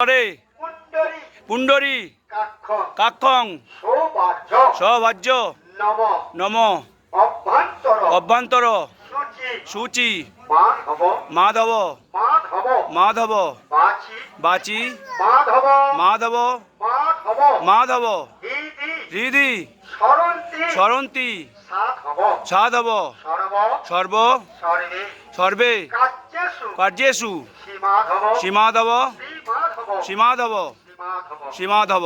করে পুণ্ডরী। কাক্ষ। সৌবাহ্য নম। অভ্যন্তর। সূচি। মাধব। মাধব। বাচি। মাধব। মাধব। হৃদি সরন্তি সাধব। সর্ব। সর্ব। শ্রীমাধব। সীমাধব শ্রীমাধব সীমাধব। শ্রীমাধব সীমাধব।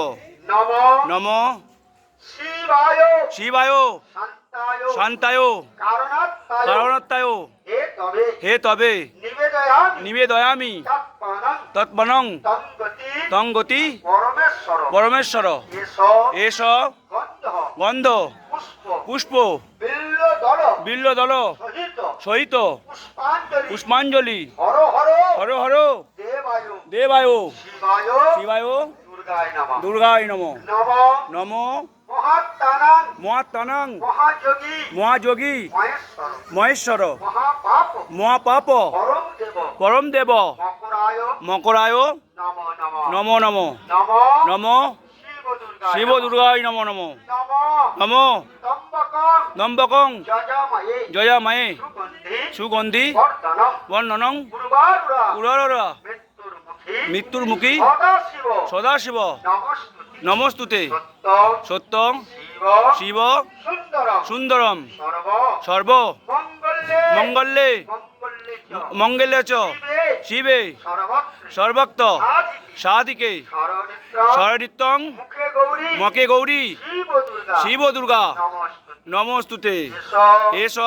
নম। শিবায়। শান্তায়। কারণাত্মায় হে তবে। নিবেদয়ামি। তৎপনং তঙ্গতি পরমেশ্বর। এস গন্ধ। পুষ্প। বিল্ল দল সহিত। পুষ্পাঞ্জলি। হর হর। দেবায় শিবায় দুর্গায় নমঃ। নম। মহাত্মানাং। মহাযোগী। মহেশ্বর। মহাপাপ। পরম দেব। মকরায়। নম নম। নম শিব দুর্গায় নম নম। নম। নম্বকং যজাময়ে। জয়াময়ে সুগন্ধি। বর্ণনং। উররা মৃত্যুর মুখী? সদাশিব। নমস্তুতে। সত্য শিব। সুন্দরম। সর্ব। মঙ্গলে মঙ্গলে চ শিবে। সর্বক্ত সাধিকে। শরণিত্যং। মকে গৌরী। শিব দুর্গা। নমস্তুতে। এস।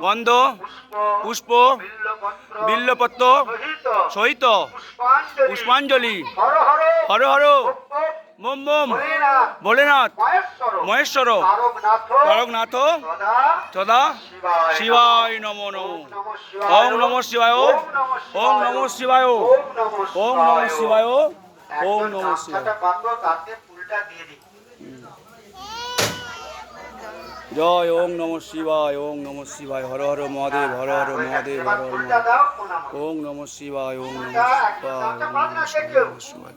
গন্ধ পুষ্প। বিল্লপত্র সহিত পুষ্পাঞ্জলি। হর হর। মোম মোম। ভোলেনাথ। মহেশ্বর। তারকনাথ সদা শিবায় নম নম। ওম নমঃ শিবায়। ওম নমঃ শিবায়। ওম নমঃ শিবায়। ওম নমঃ শিবায়। জয় ওম নম শিবায় ওম নম শিবায়, হর হর মহাদেব, হর হর মহাদেব, হর হর ওম নম শিবায় ওম নম শিবায় ওম নম। শিবায়